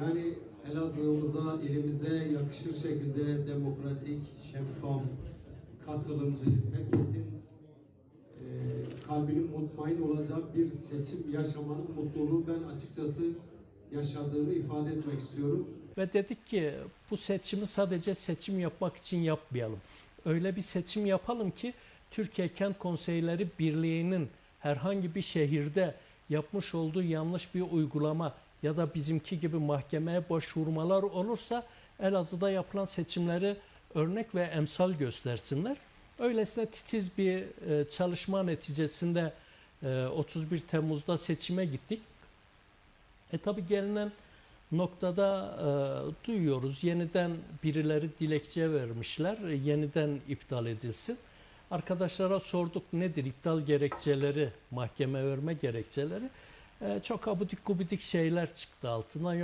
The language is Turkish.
Yani Elazığ'ımıza, ilimize yakışır şekilde demokratik, şeffaf, katılımcı, herkesin e, kalbinin mutmain olacağı bir seçim yaşamanın mutluluğunu ben açıkçası yaşadığımı ifade etmek istiyorum. Ve dedik ki bu seçimi sadece seçim yapmak için yapmayalım. Öyle bir seçim yapalım ki Türkiye Kent Konseyleri Birliği'nin herhangi bir şehirde yapmış olduğu yanlış bir uygulama ya da bizimki gibi mahkemeye başvurmalar olursa Elazığ'da yapılan seçimleri örnek ve emsal göstersinler. Öylesine titiz bir e, çalışma neticesinde e, 31 Temmuz'da seçime gittik. E tabi gelinen noktada e, duyuyoruz yeniden birileri dilekçe vermişler e, yeniden iptal edilsin. Arkadaşlara sorduk nedir iptal gerekçeleri, mahkeme verme gerekçeleri. E, çok abidik gubidik şeyler çıktı altından.